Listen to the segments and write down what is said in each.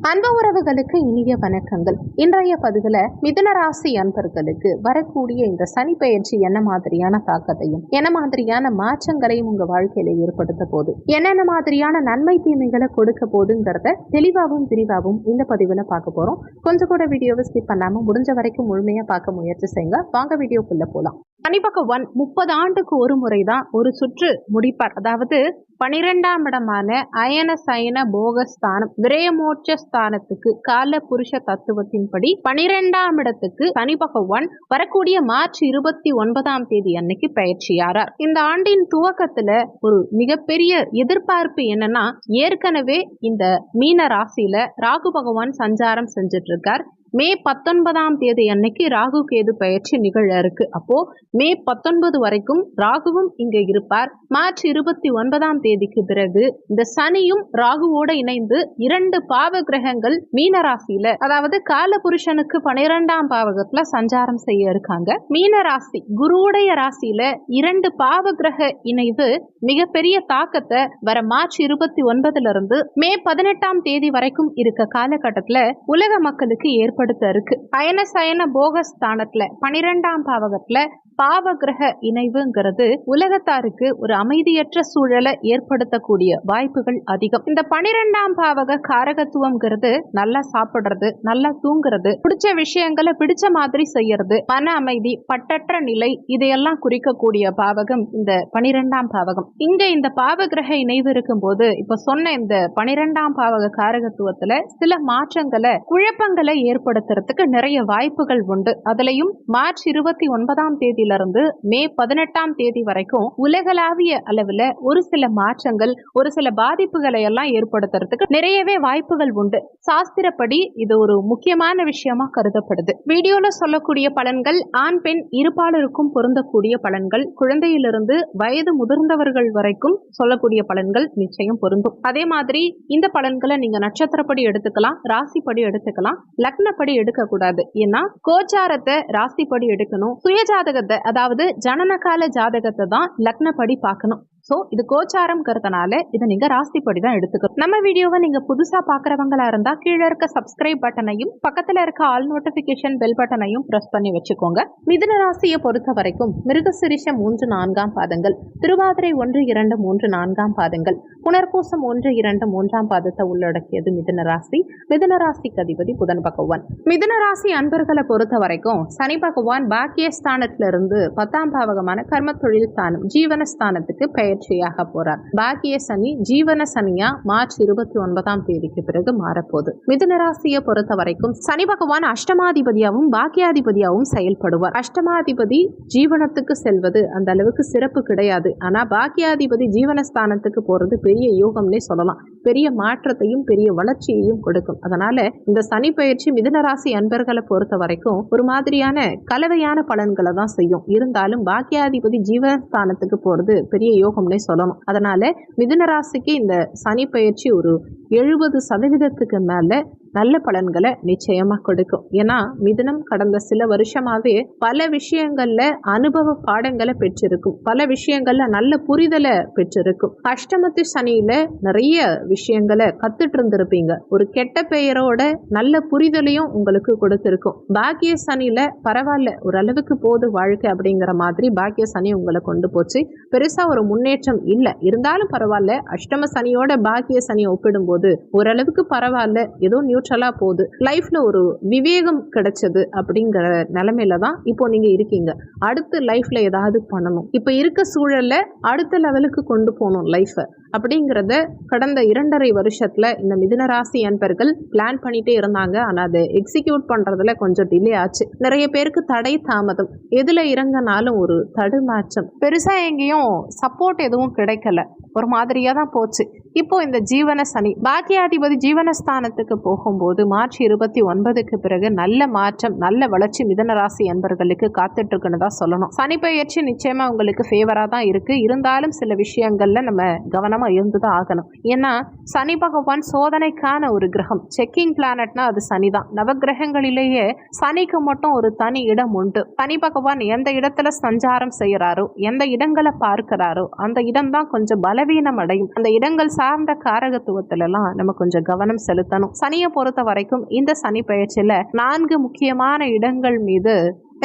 அன்பு உறவுகளுக்கு இனிய வணக்கங்கள். இன்றைய பதிவில் மிதுனராசி அன்பர்களுக்கு வரக்கூடிய இந்த சனி பயிற்சி என்ன மாதிரியான தாக்கத்தையும் என்ன மாதிரியான மாற்றங்களையும் உங்க வாழ்க்கையில ஏற்படுத்த போது என்னென்ன மாதிரியான நன்மை தீமைகளை கொடுக்க போதுங்கிறத தெளிவாகவும் விரிவாகவும் இந்த பதிவுல பார்க்க போறோம். கொஞ்சம் கூட வீடியோவை ஸ்கிப் பண்ணாம முடிஞ்ச வரைக்கும் முழுமையா பார்க்க முயற்சி செய்யுங்க. வாங்க வீடியோக்குள்ள போலாம். சனிப்பக்கம் ஒன் முப்பது ஆண்டுக்கு ஒரு முறை தான் ஒரு சுற்று முடிப்பார். அதாவது பனிரெண்டாம் இடமான அயன சயன போகஸ்தானம் விரயமோட்ச ஸ்தானத்துக்கு கால புருஷ தத்துவத்தின்படி பனிரெண்டாம் இடத்துக்கு சனி பகவான் வரக்கூடிய மார்ச் இருபத்தி ஒன்பதாம் தேதி அன்னைக்கு பயிற்சியாரார். இந்த ஆண்டின் துவக்கத்துல ஒரு மிகப்பெரிய எதிர்பார்ப்பு என்னன்னா ஏற்கனவே இந்த மீன ராசியில ராகு பகவான் சஞ்சாரம் செஞ்சுட்டு இருக்கார் மே பத்தொன்பதாம் தேதி அன்னைக்கு ராகு கேது பயிற்சி நிகழ இருக்கு. அப்போ மே பத்தொன்பது வரைக்கும் ராகுவும் இங்க இருப்பார். மார்ச் இருபத்தி ஒன்பதாம் தேதிக்கு பிறகு இந்த சனியும் ராகுவோட இணைந்து இரண்டு பாவ கிரகங்கள் மீனராசியில அதாவது கால புருஷனுக்கு பனிரெண்டாம் பாவகத்துல சஞ்சாரம் செய்ய இருக்காங்க. மீனராசி குருவுடைய ராசியில இரண்டு பாவ கிரக இணைவு மிகப்பெரிய தாக்கத்தை வர மார்ச் இருபத்தி ஒன்பதுல இருந்து மே பதினெட்டாம் தேதி வரைக்கும் இருக்க காலகட்டத்துல உலக மக்களுக்கு ஏற்படுத்த இருக்கு அயன சயன போகஸ்தானத்துல பனிரெண்டாம் பாவகத்துல பாவகிரக இணைவுங்கிறது உலகத்தாருக்கு ஒரு அமைதியற்ற சூழலை ஏற்படுத்தக்கூடிய வாய்ப்புகள் அதிகம். இந்த பனிரெண்டாம் பாவக காரகத்துவம்ங்கிறது நல்லா சாப்பிடுறது நல்லா தூங்குறது பிடிச்ச விஷயங்களை பிடிச்ச மாதிரி செய்யறது மன அமைதி பட்டற்ற நிலை இதையெல்லாம் குறிக்கக்கூடிய பாவகம் இந்த பனிரெண்டாம் பாவகம். இங்க இந்த பாவகிரக இணைவு இணைவு இருக்கும்போது இப்ப சொன்ன இந்த பனிரெண்டாம் பாவக காரகத்துவத்துல சில மாற்றங்களை குழப்பங்களை ஏற்படுத்துறதுக்கு நிறைய வாய்ப்புகள் உண்டு. அதுலயும் மார்ச் இருபத்தி ஒன்பதாம் தேதி தேதியிலிருந்து மே பதினெட்டாம் தேதி வரைக்கும் உலகளாவிய அளவுல ஒரு சில மாற்றங்கள் ஒரு சில பாதிப்புகளை எல்லாம் ஏற்படுத்துறதுக்கு நிறையவே வாய்ப்புகள் உண்டு. சாஸ்திரப்படி இது ஒரு முக்கியமான விஷயமா கருதப்படுது. வீடியோல சொல்லக்கூடிய பலன்கள் ஆண் பெண் இருபாலருக்கும் பொருந்தக்கூடிய பலன்கள் குழந்தையிலிருந்து வயது முதிர்ந்தவர்கள் வரைக்கும் சொல்லக்கூடிய பலன்கள் நிச்சயம் பொருந்தும். அதே மாதிரி இந்த பலன்களை நீங்க நட்சத்திரப்படி எடுத்துக்கலாம் ராசிப்படி எடுத்துக்கலாம் லக்னப்படி எடுக்க கூடாது ஏன்னா கோச்சாரத்தை ராசிப்படி எடுக்கணும் சுயஜாதகத்தை அதாவது ஜனனகால ஜாதகத்தை தான் லக்னப்படி பார்க்கணும். ஸோ இது கோச்சாரம்ங்கிறதுனால இதை நீங்க ராசிப்படி தான் எடுத்துக்கணும். நம்ம வீடியோவை நீங்க புதுசா பாக்குறவங்களா இருந்தா கீழே இருக்க சப்ஸ்கிரைப் பட்டனையும் பக்கத்துல இருக்க ஆல் நோட்டிபிகேஷன் பெல் பட்டனையும் பிரஸ் பண்ணி வச்சுக்கோங்க. மிதுன ராசியை பொறுத்த வரைக்கும் மிருகசிரிஷ மூன்று நான்காம் பாதங்கள் திருவாதிரை ஒன்று இரண்டு மூன்று நான்காம் பாதங்கள் புனர்பூசம் ஒன்று இரண்டு மூன்றாம் பாதத்தை உள்ளடக்கியது மிதுன ராசி. மிதுன ராசிக்கு அதிபதி புதன் பகவான். மிதுன ராசி அன்பர்களை பொறுத்த வரைக்கும் சனி பகவான் பாக்கியஸ்தானத்திலிருந்து தொடர்ந்து பத்தாம் பாவகமான கர்ம தொழில் ஸ்தானம் ஜீவனஸ்தானத்துக்கு பயிற்சியாக போறார். பாக்கிய சனி ஜீவன சனியா மார்ச் இருபத்தி ஒன்பதாம் தேதிக்கு பிறகு மாறப்போகுது. மிதுன ராசியை பொறுத்த வரைக்கும் சனி பகவான் அஷ்டமாதிபதியாகவும் பாக்கியாதிபதியாகவும் செயல்படுவார். அஷ்டமாதிபதி ஜீவனத்துக்கு செல்வது அந்த அளவுக்கு சிறப்பு கிடையாது. ஆனா பாக்கியாதிபதி ஜீவனஸ்தானத்துக்கு போறது பெரிய யோகம்னே சொல்லலாம். பெரிய மாற்றத்தையும் பெரிய வளர்ச்சியையும் கொடுக்கும். அதனால இந்த சனி பயிற்சி மிதுன ராசி அன்பர்களை பொறுத்த வரைக்கும் ஒரு மாதிரியான கலவையான பலன்களை தான் செய்யும். இருந்தாலும் பாக்கியாதிபதி ஜீவஸ்தானத்துக்கு போறது பெரிய யோகம்னே சொல்லணும். அதனால மிதுன ராசிக்கு இந்த சனி பயிற்சி ஒரு எழுபது சதவீதத்துக்கு மேலே நல்ல பலன்களை நிச்சயமா கொடுக்கும். ஏன்னா மிதனம் கடந்த சில வருஷமாவே பல விஷயங்கள்ல அனுபவ பாடங்களை பெற்றிருக்கும். பல விஷயங்கள்ல நல்ல புரிதலை பெற்றிருக்கும். அஷ்டமத்து சனியில நிறைய விஷயங்களை கத்துட்டு இருந்திருப்பீங்க. ஒரு கெட்ட பெயரோட நல்ல புரிதலையும் உங்களுக்கு கொடுத்திருக்கும். பாக்கிய சனியில பரவாயில்ல ஓரளவுக்கு போது வாழ்க்கை அப்படிங்கிற மாதிரி பாக்கிய சனி உங்களை கொண்டு போச்சு. பெருசா ஒரு முன்னேற்றம் இல்லை. இருந்தாலும் பரவாயில்ல அஷ்டம சனியோட பாக்கிய சனியை ஒப்பிடும்போது ஓரளவுக்கு பரவாயில்ல. ஏதோ நியூட்ரலா போகுது. லைஃப்ல ஒரு விவேகம் கிடைச்சது அப்படிங்கிற நிலைமையில தான் இப்போ நீங்க இருக்கீங்க. அடுத்து லைஃப்ல ஏதாவது பண்ணணும். இப்போ இருக்க சூழல்ல அடுத்த லெவலுக்கு கொண்டு போகணும் லைஃப்பை அப்படிங்கிறத கடந்த இரண்டரை வருஷத்தில் இந்த மிதுன ராசி அன்பர்கள் பிளான் பண்ணிட்டே இருந்தாங்க. ஆனால் அதை எக்ஸிக்யூட் பண்ணுறதுல கொஞ்சம் டிலே ஆச்சு. நிறைய பேருக்கு தடை தாமதம். எதில் இறங்கினாலும் ஒரு தடுமாற்றம். பெருசாக எங்கேயும் சப்போர்ட் எதுவும் கிடைக்கல. ஒரு மாதிரியாக தான் போச்சு. இப்போ இந்த ஜீவன சனி பாக்கியாதிபதி ஜீவனஸ்தானத்துக்கு போகும்போது மார்ச் இருபத்தி ஒன்பதுக்கு பிறகு நல்ல மாற்றம் நல்ல வளர்ச்சி மிதன ராசி என்பர்களுக்கு காத்துட்டு இருக்குன்னு தான் சொல்லணும். சனி பயிற்சி நிச்சயமாக உங்களுக்கு ஃபேவராக தான் இருக்குது இருந்தாலும் சில விஷயங்களில் நம்ம கவனமாக கவனமாக இருந்து தான் ஆகணும். ஏன்னா சனி பகவான் சோதனைக்கான ஒரு கிரகம். செக்கிங் பிளானட்னா அது சனி தான் நவகிரகங்களிலேயே சனிக்கு மட்டும் ஒரு தனி இடம் உண்டு. சனி பகவான் எந்த இடத்துல சஞ்சாரம் செய்யறாரோ எந்த இடங்களை பார்க்கிறாரோ அந்த இடம் தான் கொஞ்சம் பலவீனம் அடையும். அந்த இடங்கள் சார்ந்த காரகத்துவத்துல எல்லாம் நம்ம கொஞ்சம் கவனம் செலுத்தணும். சனியை பொறுத்த வரைக்கும் இந்த சனி பயிற்சியில நான்கு முக்கியமான இடங்கள் மீது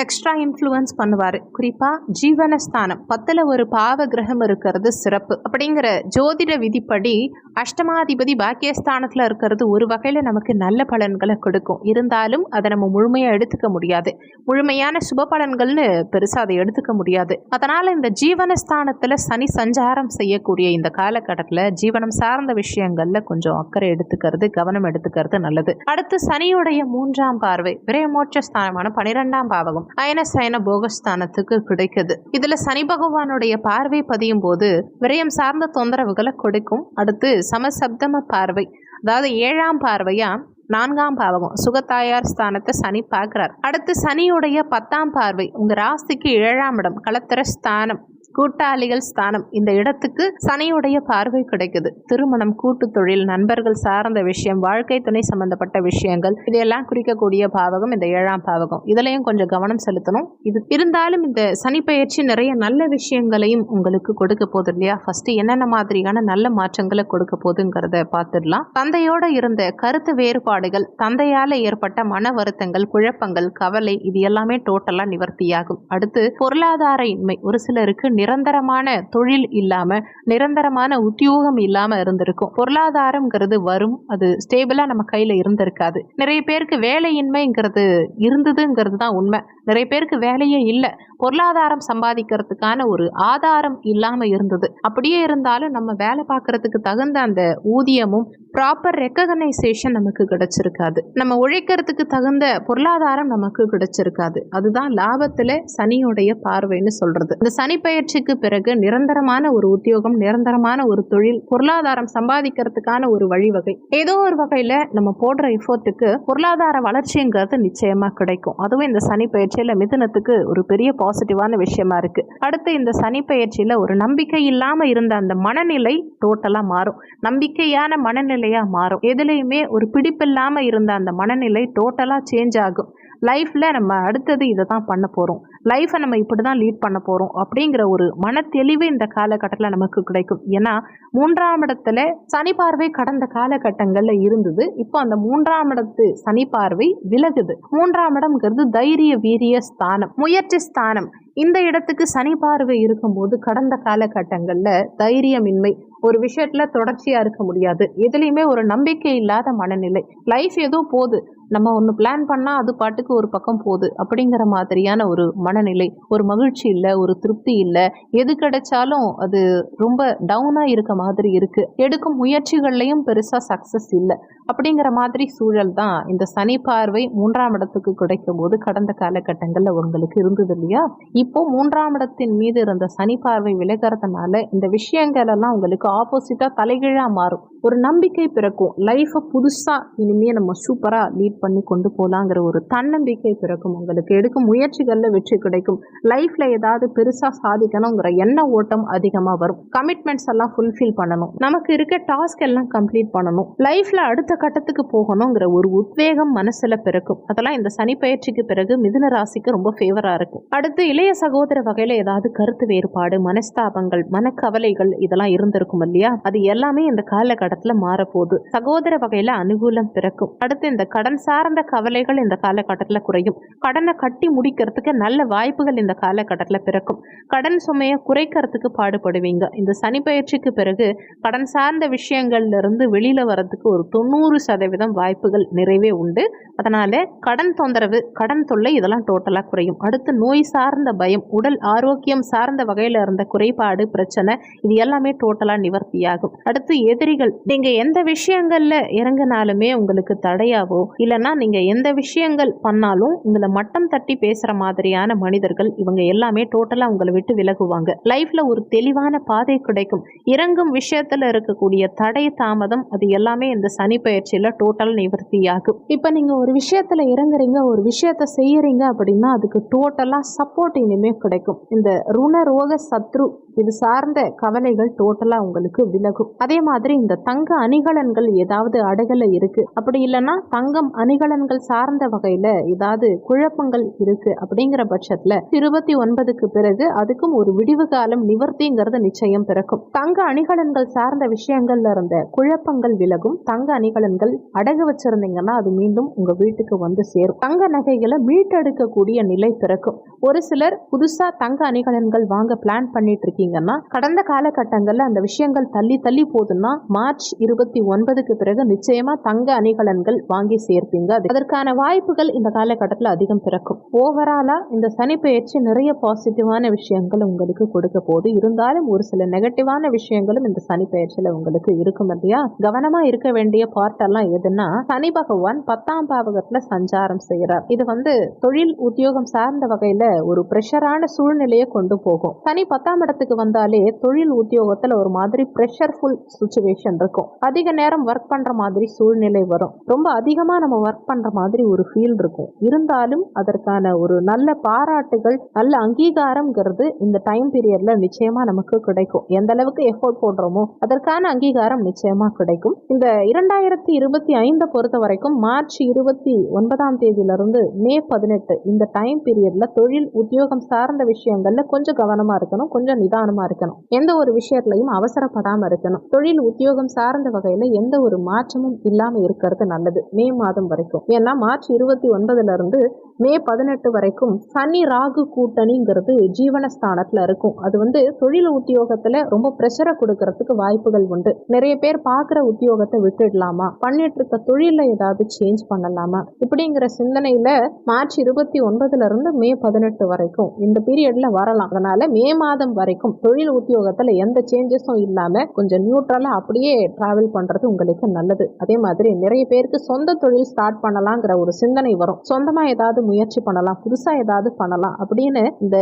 எக்ஸ்ட்ரா இன்ஃப்ளூயன்ஸ் பண்ணுவார். குறிப்பாக ஜீவனஸ்தானம். பத்தில் ஒரு பாவ கிரகம் இருக்கிறது சிறப்பு. அப்படிங்கிற ஜோதிட விதிப்படி அஷ்டமாதிபதி பாக்கியஸ்தானத்தில் இருக்கிறது ஒரு வகையில் நமக்கு நல்ல பலன்களை கொடுக்கும். இருந்தாலும் அதை நம்ம முழுமையாக எடுத்துக்க முடியாது. முழுமையான சுப பலன்கள்னு பெருசாக அதை எடுத்துக்க முடியாது. அதனால் இந்த ஜீவனஸ்தானத்தில் சனி சஞ்சாரம் செய்யக்கூடிய இந்த காலகட்டத்தில் ஜீவனம் சார்ந்த விஷயங்களில் கொஞ்சம் அக்கறை எடுத்துக்கிறது கவனம் எடுத்துக்கிறது நல்லது. அடுத்து சனியுடைய மூன்றாம் பார்வை விரயமோட்ச ஸ்தானமான பனிரெண்டாம் பாவகம். அயன சயன போகஸ்தானத்துக்கு கிடைக்குது. இதுல சனி பகவானுடைய பார்வை பதியும் போது விரயம் சார்ந்த தொந்தரவுகளை கொடுக்கும். அடுத்து சமசப்தம பார்வை. அதாவது ஏழாம் பார்வையா நான்காம் பாவகம் சுகத்தாயார் ஸ்தானத்தை சனி பார்க்குறார். அடுத்து சனியுடைய பத்தாம் பார்வை உங்க ராசிக்கு ஏழாம் இடம் கலத்திர ஸ்தானம். கூட்டாளிகள் ஸ்தானம். இந்த இடத்துக்கு சனியுடைய பார்வை கிடைக்குது. திருமணம் கூட்டு தொழில் நண்பர்கள் சார்ந்த விஷயம் வாழ்க்கை துணை சம்பந்தப்பட்ட விஷயங்கள் இதையெல்லாம் குறிக்கக்கூடிய பாவகம் இந்த ஏழாம் பாவகம். இதுலயும் கொஞ்சம் கவனம் செலுத்தணும். இது இருந்தாலும் இந்த சனி பயிற்சி நிறைய நல்ல விஷயங்களையும் உங்களுக்கு கொடுக்க போகுது இல்லையா? ஃபர்ஸ்ட் என்னென்ன மாதிரியான நல்ல மாற்றங்களை கொடுக்க போகுதுங்கிறத பார்த்துடலாம். தந்தையோட இருந்த கருத்து வேறுபாடுகள் தந்தையால ஏற்பட்ட மன வருத்தங்கள் குழப்பங்கள் கவலை இது எல்லாமே டோட்டலா நிவர்த்தியாகும். அடுத்து பொருளாதார இன்மை. ஒரு சிலருக்கு நிரந்தரமான தொழில் இல்லாமல் நிரந்தரமான உத்தியோகம் இல்லாமல் இருந்திருக்கும். பொருளாதாரம்ங்கிறது வரும் அது ஸ்டேபிளாக நம்ம கையில் இருந்திருக்காது. நிறைய பேருக்கு வேலையின்மைங்கிறது இருந்ததுங்கிறது தான் உண்மை. நிறைய பேருக்கு வேலையே இல்லை. பொருளாதாரம் சம்பாதிக்கிறதுக்கான ஒரு ஆதாரம் இல்லாமல் இருந்தது. அப்படியே இருந்தாலும் நம்ம வேலை பார்க்கறதுக்கு தகுந்த அந்த ஊதியமும் ப்ராப்பர் ரெக்ககனைசேஷன் நமக்கு கிடைச்சிருக்காது. நம்ம உழைக்கிறதுக்கு தகுந்த பொருளாதாரம் நமக்கு கிடைச்சிருக்காது. அதுதான் லாபத்தில் சனியுடைய பார்வைன்னு சொல்கிறது இந்த சனி பயிற்சிக்கு பிறகு நிரந்தரமான ஒரு உத்தியோகம் நிரந்தரமான ஒரு தொழில் பொருளாதாரம் சம்பாதிக்கிறதுக்கான ஒரு வழிவகை. ஏதோ ஒரு வகையில் நம்ம போடுற எஃபோர்ட்டுக்கு பொருளாதார வளர்ச்சிங்கிறது நிச்சயமாக கிடைக்கும். அதுவும் இந்த சனி பயிற்சியில் மிதுனத்துக்கு ஒரு பெரிய பாசிட்டிவான விஷயமா இருக்கு. அடுத்து இந்த சனி பயிற்சியில் ஒரு நம்பிக்கை இல்லாமல் இருந்த அந்த மனநிலை டோட்டலாக மாறும். நம்பிக்கையான மனநிலை மனநிலையாக மாறும். எதுலேயுமே ஒரு பிடிப்பில்லாம இருந்த அந்த மனநிலை டோட்டலா சேஞ்ச் ஆகும். லைஃப்ல நம்ம அடுத்தது இதை தான் பண்ண போறோம். லைஃப்பை நம்ம இப்படி தான் லீட் பண்ண போறோம் அப்படிங்கிற ஒரு மனத்தெளிவு இந்த காலகட்டத்தில் நமக்கு கிடைக்கும். ஏன்னா மூன்றாம் இடத்துல சனி பார்வை கடந்த காலகட்டங்கள்ல இருந்தது. இப்போ அந்த மூன்றாம் இடத்து சனி பார்வை விலகுது. மூன்றாம் இடம்ங்கிறது தைரிய வீரிய ஸ்தானம் முயற்சி ஸ்தானம். இந்த இடத்துக்கு சனி பார்வை இருக்கும்போது கடந்த காலகட்டங்களில் தைரியமின்மை ஒரு விஷயத்துல தொடர்ச்சியா இருக்க முடியாது. எதுலேயுமே ஒரு நம்பிக்கை இல்லாத மனநிலை. லைஃப் ஏதோ போகுது. நம்ம ஒன்று பிளான் பண்ணால் அது பாட்டுக்கு ஒரு பக்கம் போகுது. அப்படிங்கிற மாதிரியான ஒரு மனநிலை ஒரு மகிழ்ச்சி இல்லை ஒரு திருப்தி இல்லை. எது கிடைச்சாலும் அது ரொம்ப டவுனாக இருக்க மாதிரி இருக்குது எடுக்கும் முயற்சிகள்லையும் பெருசாக சக்ஸஸ் இல்லை. அப்படிங்கிற மாதிரி சூழல் தான் இந்த சனி பார்வை மூன்றாம் இடத்துக்கு கிடைக்கும் போது கடந்த காலகட்டங்களில் உங்களுக்கு இருந்தது இல்லையா? இப்போ மூன்றாம் இடத்தின் மீது இருந்த சனி பார்வை விலகிறதுனால இந்த விஷயங்கள் எல்லாம் உங்களுக்கு ஆப்போசிட்டாக தலைகீழாக மாறும். ஒரு நம்பிக்கை பிறக்கும். லைஃப்பை புதுசாக இனிமேல் நம்ம சூப்பராக லீட் பண்ணி கொண்டு போகலாங்கிற ஒரு தன்னம்பிக்கை பிறக்கும் உங்களுக்கு. எடுக்கும் முயற்சிகளில் வெற்றி கிடைக்கும். லைஃப்பில் ஏதாவது பெருசாக சாதிக்கணுங்கிற எண்ண ஓட்டம் அதிகமாக வரும். கமிட்மெண்ட்ஸ் எல்லாம் ஃபுல்ஃபில் பண்ணணும். நமக்கு இருக்க டாஸ்க் எல்லாம் கம்ப்ளீட் பண்ணணும். லைஃப்பில் அடுத்த கட்டத்துக்கு போகணுங்கிற ஒரு உத்வேகம் மனசில் பிறக்கும். அதெல்லாம் இந்த சனி பயிற்சிக்கு பிறகு மிதுன ராசிக்கு ரொம்ப ஃபேவராக இருக்கும். அடுத்து இளைய சகோதர வகையில் ஏதாவது கருத்து வேறுபாடு மனஸ்தாபங்கள் மனக்கவலைகள் இதெல்லாம் இருந்திருக்கும் இல்லையா? அது எல்லாமே இந்த காலகட்டத்தில் மாறப்போகுது. சகோதர வகையில் அனுகூலம் பிறக்கும். அடுத்து இந்த கடன் சார்ந்த கவலைகள் இந்த காலகட்டத்தில் குறையும். கடனை கட்டி முடிக்கிறதுக்கு நல்ல வாய்ப்புகள் இந்த காலகட்டத்தில் பிறக்கும். கடன் சுமையை குறைக்கிறதுக்கு பாடுபடுவீங்க. இந்த சனி பயிற்சிக்கு பிறகு கடன் சார்ந்த விஷயங்கள்ல வெளியில் வரதுக்கு ஒரு தொண்ணூறு சதவீதம் வாய்ப்புகள் நிறைவே உண்டு. அதனால கடன் தொந்தரவு கடன் தொல்லை இதெல்லாம் டோட்டலாக குறையும். அடுத்து நோய் சார்ந்த பயம் உடல் ஆரோக்கியம் சார்ந்த வகையில் இருந்த குறைபாடு பிரச்சனை இது எல்லாமே டோட்டலாக நிவர்த்தியாகும். அடுத்து எதிரிகள் நீங்கள் எந்த விஷயங்களில் இறங்கினாலுமே உங்களுக்கு தடையாவோ இல்லை இல்லைன்னா நீங்கள் எந்த விஷயங்கள் பண்ணாலும் உங்களை மட்டம் தட்டி பேசுகிற மாதிரியான மனிதர்கள் இவங்க எல்லாமே டோட்டலாக உங்களை விட்டு விலகுவாங்க. லைஃப்பில் ஒரு தெளிவான பாதை கிடைக்கும். இறங்கும் விஷயத்தில் இருக்கக்கூடிய தடை தாமதம் அது எல்லாமே இந்த சனி பயிற்சியில் டோட்டல் நிவர்த்தியாகும். இப்போ நீங்கள் ஒரு விஷயத்தில் இறங்குறீங்க ஒரு விஷயத்த செய்யறீங்க அப்படின்னா அதுக்கு டோட்டலாக சப்போர்ட் இனிமேல் கிடைக்கும். இந்த ருண ரோக சத்ரு இது சார்ந்த கவலைகள் டோட்டலாக உங்களுக்கு விலகும். அதே மாதிரி இந்த தங்க அணிகலன்கள் ஏதாவது அடகல இருக்கு. அப்படி இல்லைன்னா தங்கம் அணிகலன்கள் சார்ந்த வகையில் ஏதாவது குழப்பங்கள் இருக்கு அப்படிங்கிற பட்சத்தில் இருபத்தி ஒன்பதுக்கு பிறகு அதுக்கும் ஒரு விடிவு காலம் நிவர்த்திங்கிறது நிச்சயம் பிறக்கும். தங்க அணிகலன்கள் சார்ந்த விஷயங்கள்ல இருந்த குழப்பங்கள் விலகும். தங்க அணிகலன்கள் அடகு வச்சிருந்தீங்கன்னா அது மீண்டும் உங்க வீட்டுக்கு வந்து சேரும். தங்க நகைகளை மீட்டெடுக்கக்கூடிய நிலை பிறக்கும். ஒரு சிலர் புதுசா தங்க அணிகலன்கள் வாங்க பிளான் பண்ணிட்டு இருக்கீங்கன்னா கடந்த காலகட்டங்கள்ல அந்த விஷயங்கள் தள்ளி தள்ளி போகுதுன்னா மார்ச் இருபத்தி ஒன்பதுக்கு பிறகு நிச்சயமா தங்க அணிகலன்கள் வாங்கி சேர்க்கும் இருப்பீங்க அதற்கான வாய்ப்புகள் இந்த காலகட்டத்தில் அதிகம் பிறக்கும். ஓவராலா இந்த சனி பெயர்ச்சி நிறைய பாசிட்டிவான விஷயங்கள் உங்களுக்கு கொடுக்க போது இருந்தாலும் ஒரு சில நெகட்டிவான விஷயங்களும் இந்த சனி பெயர்ச்சியில உங்களுக்கு இருக்கும் இல்லையா? கவனமா இருக்க வேண்டிய பார்ட் எல்லாம் எதுன்னா சனி பகவான் பத்தாம் பாவகத்துல சஞ்சாரம் செய்யறார் இது வந்து தொழில் உத்தியோகம் சார்ந்த வகையில ஒரு ப்ரெஷரான சூழ்நிலையை கொண்டு போகும். சனி பத்தாம் இடத்துக்கு வந்தாலே தொழில் உத்தியோகத்துல ஒரு மாதிரி ப்ரெஷர்ஃபுல் சுச்சுவேஷன் இருக்கும். அதிக நேரம் ஒர்க் பண்ற மாதிரி சூழ்நிலை வரும். ரொம்ப அதிகமா நம்ம ஒர்க் பண்ணுற மாதிரி ஒரு ஃபீல் இருக்கும். இருந்தாலும் அதற்கான ஒரு நல்ல பாராட்டுகள் நல்ல அங்கீகாரம்ங்கிறது இந்த டைம் பீரியட்ல நிச்சயமா நமக்கு கிடைக்கும். எந்த அளவுக்கு எஃபோர்ட் போடுறோமோ அதற்கான அங்கீகாரம் நிச்சயமா கிடைக்கும். இந்த இரண்டாயிரத்தி இருபத்தி ஐந்தை பொறுத்த வரைக்கும் மார்ச் இருபத்தி ஒன்பதாம் தேதியிலிருந்து மே பதினெட்டு இந்த டைம் பீரியட்ல தொழில் உத்தியோகம் சார்ந்த விஷயங்கள்ல கொஞ்சம் கவனமா இருக்கணும் கொஞ்சம் நிதானமா இருக்கணும். எந்த ஒரு விஷயத்துலையும் அவசரப்படாம இருக்கணும். தொழில் உத்தியோகம் சார்ந்த வகையில எந்த ஒரு மாற்றமும் இல்லாம இருக்கிறது நல்லது. மே மாதம் மாதம் வரைக்கும். ஏன்னா மார்ச் இருபத்தி ஒன்பதுல இருந்து மே பதினெட்டு வரைக்கும் சனி ராகு கூட்டணிங்கிறது ஜீவனஸ்தானத்துல இருக்கும். அது வந்து தொழில் உத்தியோகத்துல ரொம்ப ப்ரெஷரை கொடுக்கறதுக்கு வாய்ப்புகள் உண்டு. நிறைய பேர் பார்க்குற உத்தியோகத்தை விட்டுடலாமா? பண்ணிட்டு இருக்க தொழில ஏதாவது சேஞ்ச் பண்ணலாமா? இப்படிங்கிற சிந்தனையில மார்ச் இருபத்தி ஒன்பதுல இருந்து மே பதினெட்டு வரைக்கும் இந்த பீரியட்ல வரலாம். அதனால மே மாதம் வரைக்கும் தொழில் உத்தியோகத்துல எந்த சேஞ்சஸும் இல்லாம கொஞ்சம் நியூட்ரலா அப்படியே டிராவல் பண்றது உங்களுக்கு நல்லது. அதே மாதிரி நிறைய பேருக்கு சொந்த தொழில் ஸ்டார்ட் பண்ணலாங்கிற ஒரு சிந்தனை வரும். சொந்தமாக ஏதாவது முயற்சி பண்ணலாம். புதுசாக ஏதாவது பண்ணலாம். அப்படின்னு இந்த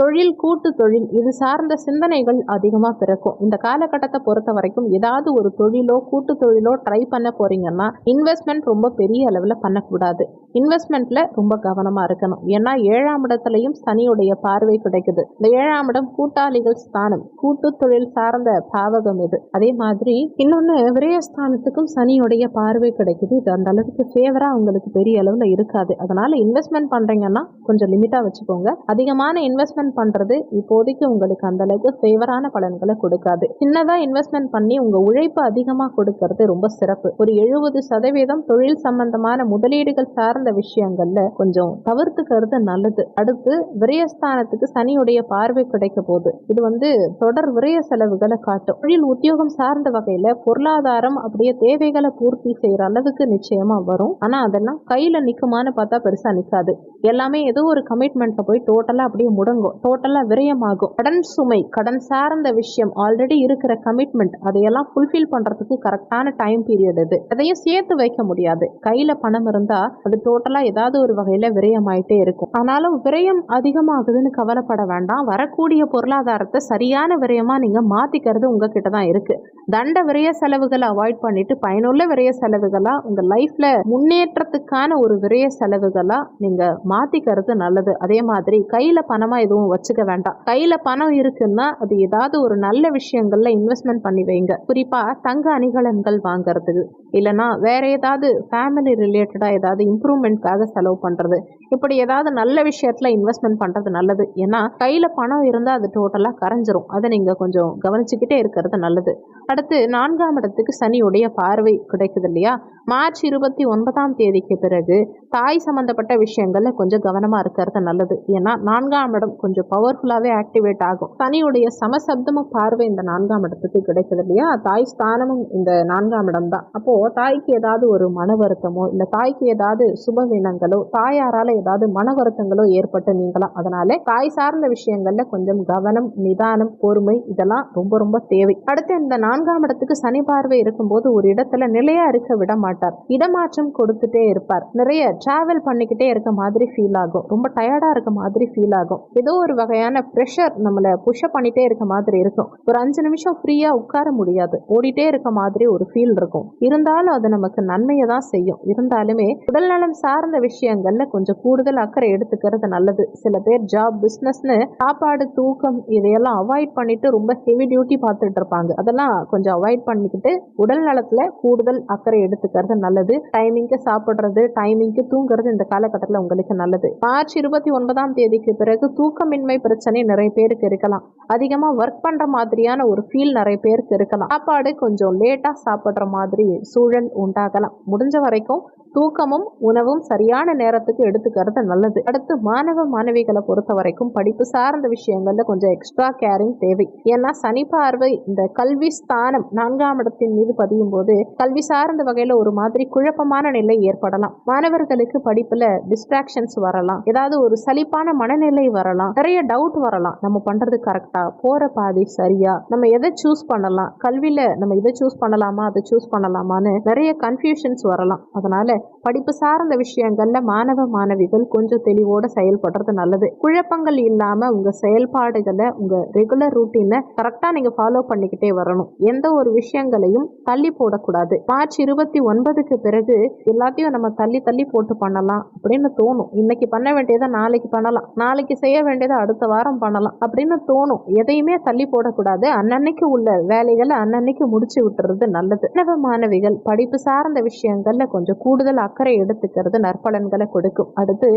தொழில் கூட்டு தொழில் இது சார்ந்த சிந்தனைகள் அதிகமாக பிறக்கும். இந்த காலகட்டத்தை பொறுத்த வரைக்கும் ஏதாவது ஒரு தொழிலோ கூட்டு தொழிலோ ட்ரை பண்ண போறீங்கன்னா இன்வெஸ்ட்மெண்ட் ரொம்ப பெரிய அளவில் பண்ணக்கூடாது. இன்வெஸ்ட்மெண்ட்ல ரொம்ப கவனமாக இருக்கணும். ஏன்னா ஏழாம் இடத்துலையும் சனியுடைய பார்வை கிடைக்குது. இந்த ஏழாம் இடம் கூட்டாளிகள் ஸ்தானம் கூட்டு தொழில் சார்ந்த பாவகம் இது. அதே மாதிரி இன்னொன்று விரயஸ்தானத்துக்கும் சனியுடைய பார்வை கிடைக்குது. இது அந்த அளவுக்கு ஃபேவரா உங்களுக்கு பெரிய அளவில் இருக்காது. அதனால இன்வெஸ்ட்மெண்ட் பண்றீங்கன்னா கொஞ்சம் லிமிட்டாக வச்சுக்கோங்க. அதிகமான இன்வெஸ்ட்மெண்ட் பண்றது இப்போதைக்கு உங்களுக்கு அந்தளவுக்கு ஃபேவரான பலன்களை கொடுக்காது. சின்னதாக இன்வெஸ்ட்மெண்ட் பண்ணி உங்க உழைப்பு அதிகமா கொடுக்கறது ரொம்ப சிறப்பு. ஒரு எழுபது சதவீதம் தொழில் சம்பந்தமான முதலீடுகள் சார்ந்த விஷயங்கள்ல கொஞ்சம் தவிர்த்துக்கிறது நல்லது. அடுத்து விரயஸ்தானத்துக்கு சனியுடைய பார்வை கிடைக்க போகுது. இது வந்து தொடர் விரய செலவுகளை காட்டும். தொழில் உத்தியோகம் சார்ந்த வகையில பொருளாதாரம் அப்படியே தேவைகளை பூர்த்தி செய்கிற அளவுக்கு நிச்சயமா வரும். ஆனால் அதெல்லாம் கையில் நிற்குமான்னு பார்த்தா பெருசா நிற்காது எல்லாமே ஏதோ ஒரு கமிட்மெண்ட்டில் போய் டோட்டலாக அப்படியே முடங்கும். டோட்டலாக விரயமாகும். கடன் சுமை கடன் சார்ந்த விஷயம் ஆல்ரெடி இருக்கிற கமிட்மெண்ட் அதையெல்லாம் ஃபுல்ஃபில் பண்ணுறதுக்கு கரெக்டான டைம் பீரியட் இது அதையும் சேர்த்து வைக்க முடியாது. கையில் பணம் இருந்தால் அது டோட்டலாக ஏதாவது ஒரு வகையில் விரயமாயிட்டே இருக்கும். ஆனாலும் விரயம் அதிகமாகுதுன்னு கவலைப்பட வேண்டாம். வரக்கூடிய பொருளாதாரத்தை சரியான விரயமாக நீங்கள் மாற்றிக்கிறது உங்ககிட்ட தான் இருக்குது தண்ட விரய செலவுகளை அவாய்ட் பண்ணிட்டு பயனுள்ள விரய செலவுகளாக உங்கள் லைஃப்பில் முன்னேற்றத்துக்கான ஒரு விரய செலவுகளாக நீங்கள் மாற்றிக்கிறது நல்லது. அதே மாதிரி கையில் பணமாக எதுவும் வச்சுக்க வேண்டாம். கையில பணம் இருக்குன்னா அது ஏதாவது ஒரு நல்ல விஷயங்கள்ல இன்வெஸ்ட்மெண்ட் பண்ணி வைங்க. குறிப்பா தங்க அணிகலன்கள் வாங்குறதுக்கு. இல்லைன்னா வேற ஏதாவது ஃபேமிலி ரிலேட்டடா ஏதாவது இம்ப்ரூவ்மெண்ட்காக செலவு பண்றது. இப்படி ஏதாவது நல்ல விஷயத்துல இன்வெஸ்ட்மெண்ட் பண்றது நல்லது. ஏன்னா கையில பணம் இருந்தா அது டோட்டலா கரைஞ்சிரும். அதை நீங்க கொஞ்சம் கவனிச்சுக்கிட்டே இருக்கிறது நல்லது. அடுத்து நான்காம் இடத்துக்கு சனியுடைய பார்வை கிடைக்குது இல்லையா மார்ச் இருபத்தி ஒன்பதாம் தேதிக்கு பிறகு தாய் சம்பந்தப்பட்ட விஷயங்கள்ல கொஞ்சம் கவனமா இருக்கிறது நல்லது. ஏன்னா நான்காம் இடம் கொஞ்சம் பவர்ஃபுல்லாவே ஆக்டிவேட் ஆகும். சனியுடைய சமசப்தம பார்வை இந்த நான்காம் இடத்துக்கு கிடைக்குது இல்லையா தாய் ஸ்தானமும் இந்த நான்காம் இடம் தான் அப்போ தாய்க்கு ஏதாவது ஒரு மன வருத்தமோ இல்லை தாய்க்கு ஏதாவது சுபவினங்களோ தாயாரால ஏதாவது மன வருத்தங்களோ ஏற்பட்டு நீங்களாம் அதனாலே தாய் சார்ந்த விஷயங்கள்ல கொஞ்சம் கவனம் நிதானம் பொறுமை இதெல்லாம் ரொம்ப ரொம்ப தேவை. அடுத்து இந்த நான்காம் இடத்துக்கு சனி பார்வை இருக்கும்போது ஒரு இடத்துல நிலையா இருக்க விட மாட்டார். இடமாற்றம் கொடுத்துட்டே இருப்பார். நிறைய டிராவல் பண்ணிக்கிட்டே இருக்க மாதிரி ஃபீல் ஆகும். ரொம்ப டயர்டா இருக்க மாதிரி ஃபீல் ஆகும். ஏதோ ஒரு வகையான ப்ரெஷர் நம்மளை புஷ்அப் பண்ணிட்டே இருக்க மாதிரி இருக்கும். ஒரு அஞ்சு நிமிஷம் ஃப்ரீயா உட்கார முடியாது. ஓடிட்டே இருக்க மாதிரி ஒரு ஃபீல் இருக்கும். இருந்தாலும் அது நமக்கு நன்மையை தான் செய்யும். இருந்தாலுமே உடல்நலம் சார்ந்த விஷயங்கள்ல கொஞ்சம் கூடுதல் அக்கறை எடுத்துக்கிறது நல்லது. சில பேர் ஜாப் பிஸ்னஸ்னு சாப்பாடு தூக்கம் இதையெல்லாம் அவாய்ட் பண்ணிட்டு ரொம்ப ஹெவி டியூட்டி பார்த்துட்டு இருப்பாங்க. அதெல்லாம் கொஞ்சம் அவாய்ட் பண்ணிக்கிட்டு உடல் நலத்துல கூடுதல் அக்கறை எடுத்துக்கிறது நல்லது. டைமிங்க்கு சாப்பிட்றது டைமிங்க்கு தூங்குறது இந்த காலகட்டத்தில் உங்களுக்கு நல்லது. மார்ச் இருபத்தி ஒன்பதாம் தேதிக்கு பிறகு தூக்கமின்மை பிரச்சனை நிறைய பேருக்கு இருக்கலாம். அதிகமாக ஒர்க் பண்ணுற மாதிரியான ஒரு ஃபீல் நிறைய பேருக்கு இருக்கலாம். சாப்பாடு கொஞ்சம் லேட்டாக சாப்பிட்ற மாதிரி சூழல் உண்டாகலாம். முடிஞ்ச வரைக்கும் தூக்கமும் உணவும் சரியான நேரத்துக்கு எடுத்துக்கிறது நல்லது. அடுத்து மாணவ மாணவிகளை பொறுத்த வரைக்கும் படிப்பு சார்ந்த விஷயங்கள்ல கொஞ்சம் எக்ஸ்ட்ரா கேரிங் தேவை. ஏன்னா சனி பார்வை இந்த கல்வி ஸ்தானம் நான்காம் இடத்தின் மீது பதியும் போது கல்வி சார்ந்த வகையில ஒரு மாதிரி குழப்பமான நிலை ஏற்படலாம். மாணவர்களுக்கு படிப்புல டிஸ்ட்ராக்ஷன்ஸ் வரலாம். ஏதாவது ஒரு சலிப்பான மனநிலை வரலாம். நிறைய டவுட் வரலாம். நம்ம பண்றது கரெக்டா போற பாதை சரியா? நம்ம எதை சூஸ் பண்ணலாம்? கல்வியில நம்ம இதை சூஸ் பண்ணலாமா? அதை சூஸ் பண்ணலாமான்னு நிறைய கன்ஃபியூஷன்ஸ் வரலாம். அதனால படிப்பு சார்ந்த விஷயங்கள்ல மாணவ மாணவிகள் கொஞ்சம் தெளிவோட செயல்படுறது நல்லது. குழப்பங்கள் இல்லாம உங்க செயல்பாடுகளை உங்க ரெகுலர் ரூட்டீனை கரெக்டா நீங்க ஃபாலோ பண்ணிக்கிட்டே வரணும். எந்த ஒரு விஷயங்களையும் தள்ளி போடக்கூடாது. மார்ச் இருபத்தி ஒன்பதுக்கு பிறகு எல்லாத்தையும் நம்ம தள்ளி தள்ளி போட்டு பண்ணலாம் அப்படின்னு தோணும். இன்னைக்கு பண்ண வேண்டியதை நாளைக்கு பண்ணலாம். நாளைக்கு செய்ய வேண்டியதை அடுத்த வாரம் பண்ணலாம் அப்படின்னு தோணும். எதையுமே தள்ளி போடக்கூடாது. அன்னன்னைக்கு உள்ள வேலைகளை அன்னன்னைக்கு முடிச்சு விட்டுறது நல்லது. மாணவ மாணவிகள் படிப்பு சார்ந்த விஷயங்கள்ல கொஞ்சம் கூடுதல் அக்கறை எடுத்துக்கிறது நற்பலன்களை கொடுக்கும். அடுத்து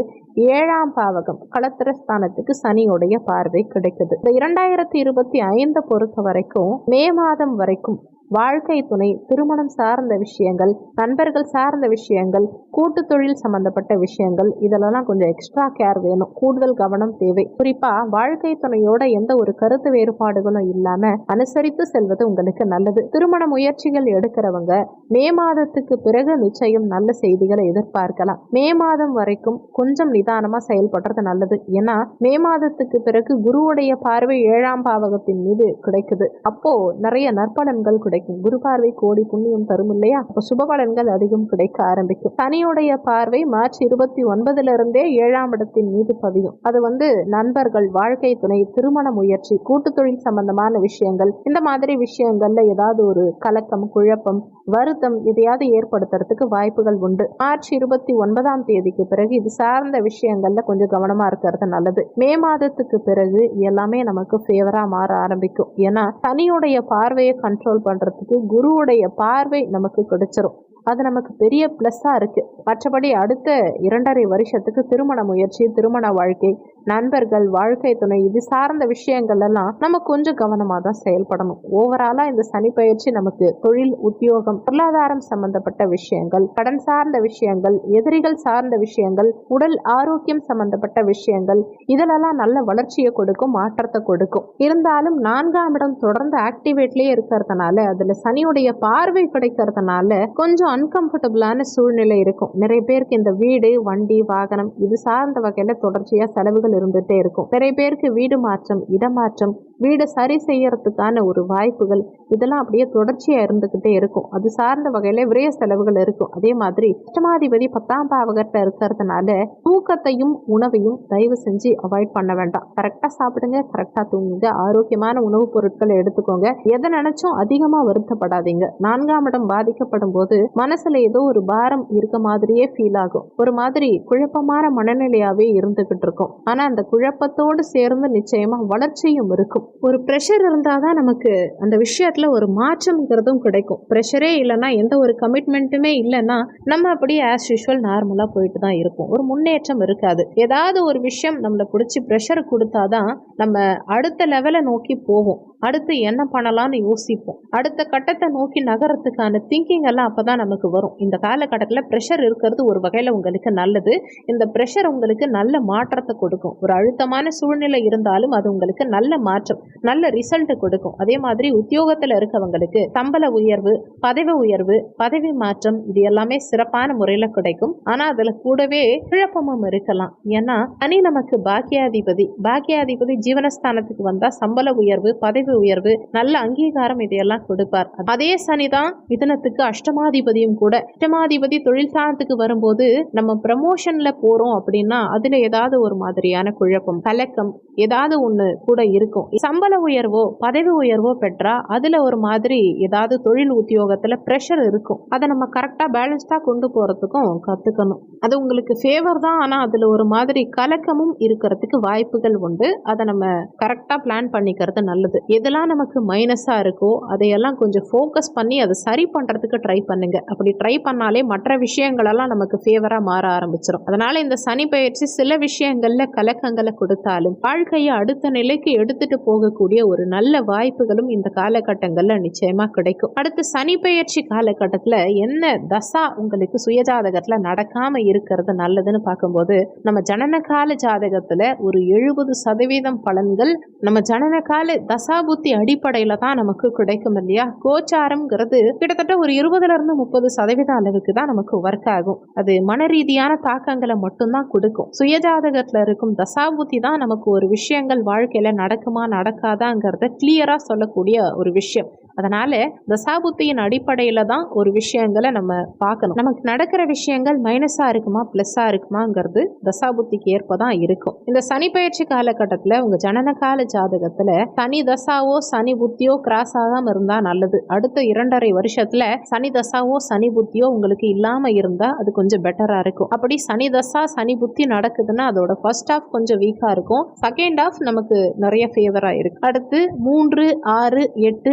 ஏழாம் பாவகம் களத்திரஸ்தானத்துக்கு சனியுடைய பார்வை கிடைக்குது. இந்த இரண்டாயிரத்தி இருபத்தி ஐந்து பொறுத்த வரைக்கும் மே மாதம் வரைக்கும். வாழ்க்கை துணை திருமணம் சார்ந்த விஷயங்கள் நண்பர்கள் சார்ந்த விஷயங்கள் கூட்டு தொழில் சம்பந்தப்பட்ட விஷயங்கள் இதெல்லாம் கொஞ்சம் எக்ஸ்ட்ரா கேர் வேணும். கூடுதல் கவனம் தேவை. குறிப்பா வாழ்க்கை துணையோட எந்த ஒரு கருத்து வேறுபாடுகளும் இல்லாம அனுசரித்து செல்வது உங்களுக்கு நல்லது. திருமண முயற்சிகள் எடுக்கிறவங்க மே மாதத்துக்கு பிறகு நிச்சயம் நல்ல செய்திகளை எதிர்பார்க்கலாம். மே மாதம் வரைக்கும் கொஞ்சம் நிதானமா செயல்படுறது நல்லது. ஏன்னா மே மாதத்துக்கு பிறகு குருவுடைய பார்வை ஏழாம் பாவகத்தின் மீது கிடைக்குது. அப்போ நிறைய நற்பலன்கள் கிடைக்கும். குரு பார்வை கோடி புண்ணியம் தரும் இல்லையா? அப்போ சுப பலன்கள் அதிகம் கிடைக்க ஆரம்பிக்கும். சனியுடைய பார்வை மார்ச் இருபத்தி ஒன்பதுல இருந்தே ஏழாம் இடத்தின் மீது பதியும். அது வந்து நண்பர்கள் வாழ்க்கை துணை திருமண முயற்சி கூட்டு தொழில் சம்பந்தமான விஷயங்கள். இந்த மாதிரி விஷயங்கள்ல ஏதாவது ஒரு கலக்கம் குழப்பம் வருத்தம் எதையாவது ஏற்படுத்துறதுக்கு வாய்ப்புகள் உண்டு. மார்ச் இருபத்தி ஒன்பதாம் தேதிக்கு பிறகு இது சார்ந்த விஷயங்கள்ல கொஞ்சம் கவனமா இருக்கிறது நல்லது. மே மாதத்துக்கு பிறகு எல்லாமே நமக்கு ஃபேவரா மாற ஆரம்பிக்கும். ஏன்னா சனியுடைய பார்வையை கண்ட்ரோல் பண்றது போகிறதுக்கு குருவுடைய பார்வை நமக்கு கிடைச்சிரும். அது நமக்கு பெரிய ப்ளஸ்ஸாக இருக்குது மற்றபடி அடுத்த இரண்டரை வருஷத்துக்கு திருமண முயற்சி திருமண வாழ்க்கை நண்பர்கள் வாழ்க்கை துணை இது சார்ந்த விஷயங்கள் எல்லாம் நம்ம கொஞ்சம் கவனமாக தான் செயல்படணும். ஓவராலாக இந்த சனி பயிற்சி நமக்கு தொழில் உத்தியோகம் பொருளாதாரம் சம்பந்தப்பட்ட விஷயங்கள் கடன் சார்ந்த விஷயங்கள் எதிரிகள் சார்ந்த விஷயங்கள் உடல் ஆரோக்கியம் சம்பந்தப்பட்ட விஷயங்கள் இதிலெல்லாம் நல்ல வளர்ச்சியை கொடுக்கும் மாற்றத்தை கொடுக்கும். இருந்தாலும் நான்காம் இடம் தொடர்ந்து ஆக்டிவேட்லேயே இருக்கிறதுனால அதில் சனியுடைய பார்வை கிடைக்கிறதுனால கொஞ்சம் அன்கம்ஃபர்டபுளான சூழ்நிலை இருக்கும். நிறைய பேருக்கு இந்த வீடு வண்டி வாகனம் இது சார்ந்த வகையில் தொடர்ச்சியாக செலவுகள் இருந்துகிட்டே இருக்கும். நிறைய பேருக்கு வீடு மாற்றம் இடமாற்றம் வீடை சரி செய்யறதுக்கான ஒரு வாய்ப்புகள் இதெல்லாம் அப்படியே தொடர்ச்சியாக இருந்துக்கிட்டே இருக்கும். அது சார்ந்த வகையில் விரய செலவுகள் இருக்கும். அதே மாதிரி அஷ்டமாதிபதி பத்தாம் பாவகத்தை இருக்கிறதுனால தூக்கத்தையும் உணவையும் தயவு செஞ்சு அவாய்ட் பண்ண வேண்டாம். கரெக்டாக சாப்பிடுங்க கரெக்டாக தூங்குங்க. ஆரோக்கியமான உணவுப் பொருட்களை எடுத்துக்கோங்க. எதை நினைச்சும் அதிகமாக வருத்தப்படாதீங்க. நான்காம் இடம் பாதிக்கப்படும் போது மனசுல ஏதோ ஒரு பாரம் இருக்க மாதிரியே ஃபீல் ஆகும். ஒரு மாதிரி குழப்பமான மனநிலையாவே இருந்துகிட்டு இருக்கும். ஆனா அந்த குழப்பத்தோடு சேர்ந்து நிச்சயமா வளர்ச்சியும் இருக்கும். ஒரு ப்ரெஷர் இருந்தால் தான் நமக்கு அந்த விஷயத்தில் ஒரு மாற்றம்ங்கிறதும் கிடைக்கும். ப்ரெஷரே இல்லைன்னா எந்த ஒரு கமிட்மெண்ட்டுமே இல்லைன்னா நம்ம அப்படியே ஆஸ் யூஷுவல் நார்மலாக போயிட்டு தான் இருப்போம். ஒரு முன்னேற்றம் இருக்காது. ஏதாவது ஒரு விஷயம் நம்மளை பிடிச்சி ப்ரெஷர் கொடுத்தாதான் நம்ம அடுத்த லெவலை நோக்கி போவோம் அடுத்து என்ன பண்ணலாம்னு யோசிப்போம். அடுத்த கட்டத்தை நோக்கி நகரத்துக்கான திங்கிங் எல்லாம் அப்போ தான் நமக்கு வரும். இந்த காலகட்டத்தில் ப்ரெஷர் இருக்கிறது ஒரு வகையில் உங்களுக்கு நல்லது. இந்த ப்ரெஷர் உங்களுக்கு நல்ல மாற்றத்தை கொடுக்கும். ஒரு அழுத்தமான சூழ்நிலை இருந்தாலும் அது உங்களுக்கு நல்ல மாற்றம் நல்ல ரிசல்ட் கொடுக்கும். அதே மாதிரி உத்தியோகத்தில் இருக்கவங்களுக்கு சம்பள உயர்வு பதவி உயர்வு பதவி மாற்றம் இது எல்லாமே சிறப்பான முறையில் கிடைக்கும். ஆனால் அதில் கூடவே குழப்பமும் இருக்கலாம். ஏன்னா அணி நமக்கு பாக்கியாதிபதி பாக்கியாதிபதி ஜீவனஸ்தானத்துக்கு வந்தால் சம்பள உயர்வு பதவி உயர்வு நல்ல அங்கீகாரம் இதையெல்லாம் கொடுப்பார். அதே சனி தான் மிதனத்துக்கு அஷ்டமாதிபதியும் கூட. அஷ்டமாதிபதி தொழில் சாதனத்துக்கு வரும்போது நம்ம ப்ரமோஷன்ல போறோம் அப்படின்னா அதுல ஏதாவது ஒரு மாதிரியான குழப்பம் கலக்கம் ஏதாவது ஒண்ணு கூட இருக்கும். சம்பள உயர்வோ பதவி உயர்வோ பெற்றா அதுல ஒரு மாதிரி ஏதாவது தொழில் உத்தியோகத்துல ப்ரெஷர் இருக்கும். அதை நம்ம கரெக்டா பேலன்ஸ்டா கொண்டு போறதுக்கும் கத்துக்கணும். அது உங்களுக்கு ஃபேவர் தான் ஆனா அதுல ஒரு மாதிரி கலக்கமும் இருக்கிறதுக்கு வாய்ப்புகள் உண்டு. அதை நம்ம கரெக்டா பிளான் பண்ணிக்கிறது நல்லது. எதெல்லாம் நமக்கு மைனஸாக இருக்கோ அதையெல்லாம் கொஞ்சம் ஃபோக்கஸ் பண்ணி அதை சரி பண்ணுறதுக்கு ட்ரை பண்ணுங்க. அப்படி ட்ரை பண்ணாலே மற்ற விஷயங்களெல்லாம் நமக்கு ஃபேவராக மாற ஆரம்பிச்சிடும் அதனால் இந்த சனி பயிற்சி சில விஷயங்களில் கலக்கங்களை கொடுத்தாலும் வாழ்க்கையை அடுத்த நிலைக்கு எடுத்துகிட்டு போகக்கூடிய ஒரு நல்ல வாய்ப்புகளும் இந்த காலகட்டங்களில் நிச்சயமாக கிடைக்கும். அடுத்து சனி பயிற்சி காலகட்டத்தில் என்ன தசா உங்களுக்கு சுயஜாதகத்தில் நடக்காமல் இருக்கிறது நல்லதுன்னு பார்க்கும்போது நம்ம ஜனனகால ஜாதகத்தில் ஒரு எழுபது சதவீதம் பலன்கள் நம்ம ஜனனகால புத்தி அடிப்படையில தான் நமக்கு கிடைக்கும் இல்லையா? கோச்சாரம்ங்கிறது கிட்டத்தட்ட ஒரு இருபதுல இருந்து முப்பது சதவீதம் அளவுக்கு தான் நமக்கு ஒர்க் ஆகும். அது மன ரீதியான தாக்கங்களை மட்டும்தான் கொடுக்கும். சுயஜாதகத்துல இருக்கும் தசாபுத்தி தான் நமக்கு ஒரு விஷயங்கள் வாழ்க்கையில நடக்குமா நடக்காதாங்கிறத கிளியரா சொல்லக்கூடிய ஒரு விஷயம். அதனால தசாபுத்தியின் அடிப்படையில தான் ஒரு விஷயங்களை நம்ம பார்க்கணும். நமக்கு நடக்கிற விஷயங்கள் மைனஸா இருக்குமா பிளஸ்ஸா இருக்குமாங்கிறது தசாபுத்திக்கு ஏற்ப தான் இருக்கும். இந்த சனி பயிற்சி காலகட்டத்தில் உங்க ஜனன கால ஜாதகத்துல சனி தசாவோ சனி புத்தியோ கிராஸ் ஆகாம இருந்தா நல்லது. அடுத்த இரண்டரை வருஷத்துல சனி தசாவோ சனி புத்தியோ உங்களுக்கு இல்லாம இருந்தா அது கொஞ்சம் பெட்டரா இருக்கும். அப்படி சனி தசா சனி புத்தி நடக்குதுன்னா அதோட ஃபர்ஸ்ட் ஆஃப் கொஞ்சம் வீக்கா இருக்கும். செகண்ட் ஆஃப் நமக்கு நிறைய ஃபேவரா இருக்கு. அடுத்து மூன்று ஆறு எட்டு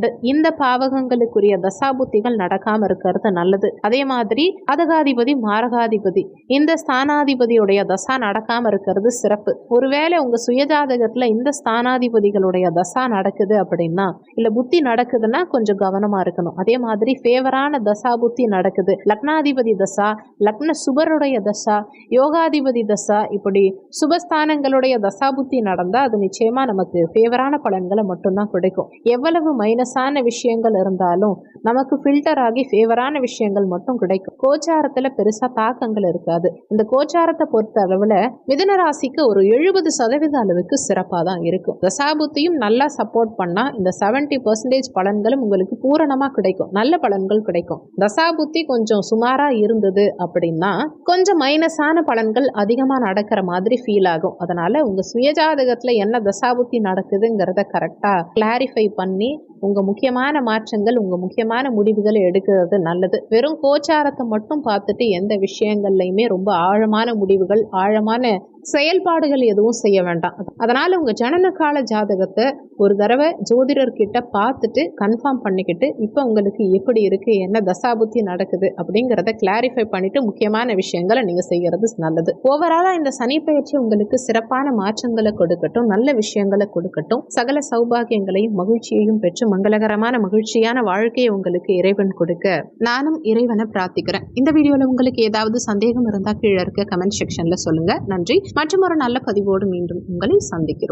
உண்டு இந்த பாவகங்களுக்குரிய தசாபுத்திகள் நடக்காம இருக்கிறது நல்லது. அதே மாதிரி அதகாதிபதி மாரகாதிபதி இந்த ஸ்தானாதிபதியுடைய தசா நடக்காம இருக்கிறது சிறப்பு. ஒருவேளை உங்க சுயஜாதகத்துல இந்த ஸ்தானாதிபதிகளுடைய தசா நடக்குது அப்படின்னா இல்ல புத்தி நடக்குதுன்னா கொஞ்சம் கவனமா இருக்கணும். அதே மாதிரி ஃபேவரான தசா புத்தி நடக்குது. லக்னாதிபதி தசா லக்ன சுபருடைய தசா யோகாதிபதி தசா இப்படி சுபஸ்தானங்களுடைய தசா புத்தி நடந்தா அது நிச்சயமா நமக்கு ஃபேவரான பலன்களை மட்டும்தான் கிடைக்கும். எவ்வளவு மைனஸான விஷயங்கள் இருந்தாலும் நமக்கு ஃபில்டர் ஆகி ஃபேவரான விஷயங்கள் மட்டும் கிடைக்கும். கோச்சாரத்தில் பெருசாக தாக்கங்கள் இருக்காது. இந்த கோச்சாரத்தை பொறுத்த அளவில் மிதன ராசிக்கு ஒரு எழுபது சதவீத அளவுக்கு சிறப்பாக தான் இருக்கும். தசாபுத்தியும் நல்லா சப்போர்ட் பண்ணால் இந்த செவன்டி பர்சன்டேஜ் பலன்களும் உங்களுக்கு பூரணமாக கிடைக்கும். நல்ல பலன்கள் கிடைக்கும். தசாபுத்தி கொஞ்சம் சுமாராக இருந்தது அப்படின்னா கொஞ்சம் மைனஸான பலன்கள் அதிகமாக நடக்கிற மாதிரி ஃபீல் ஆகும். அதனால் உங்கள் சுயஜாதகத்தில் என்ன தசாபுத்தி நடக்குதுங்கிறத கரெக்டாக கிளாரிஃபை பண்ணி உங்க முக்கியமான மாற்றங்கள் உங்க முக்கியமான முடிவுகளை எடுக்கிறது நல்லது. வெறும் கோச்சாரத்தை மட்டும் பார்த்துட்டு எந்த விஷயங்கள்லையுமே ரொம்ப ஆழமான முடிவுகள் ஆழமான செயல்பாடுகள் எதுவும் செய்ய வேண்டாம். அதனால உங்க ஜனன கால ஜாதகத்தை ஒரு தடவை ஜோதிடர்கிட்ட பார்த்துட்டு கன்ஃபார்ம் பண்ணிக்கிட்டு இப்போ உங்களுக்கு எப்படி இருக்கு என்ன தசாபுத்தி நடக்குது அப்படிங்கிறத கிளாரிஃபை பண்ணிட்டு முக்கியமான விஷயங்களை நீங்க செய்யறது நல்லது. ஓவராலா இந்த சனி பயிற்சி உங்களுக்கு சிறப்பான மாற்றங்களை கொடுக்கட்டும் நல்ல விஷயங்களை கொடுக்கட்டும். சகல சௌபாகியங்களையும் மகிழ்ச்சியையும் பெற்று மங்களகரமான மகிழ்ச்சியான வாழ்க்கையை உங்களுக்கு இறைவன் கொடுக்க நானும் இறைவனை பிரார்த்திக்கிறேன். இந்த வீடியோல உங்களுக்கு ஏதாவது சந்தேகம் இருந்தா கீழே இருக்க கமெண்ட் செக்ஷன்ல சொல்லுங்க. நன்றி. மற்றும் ஒரு நல்ல பதிவோடு மீண்டும் உங்களை சந்திக்கிறோம்.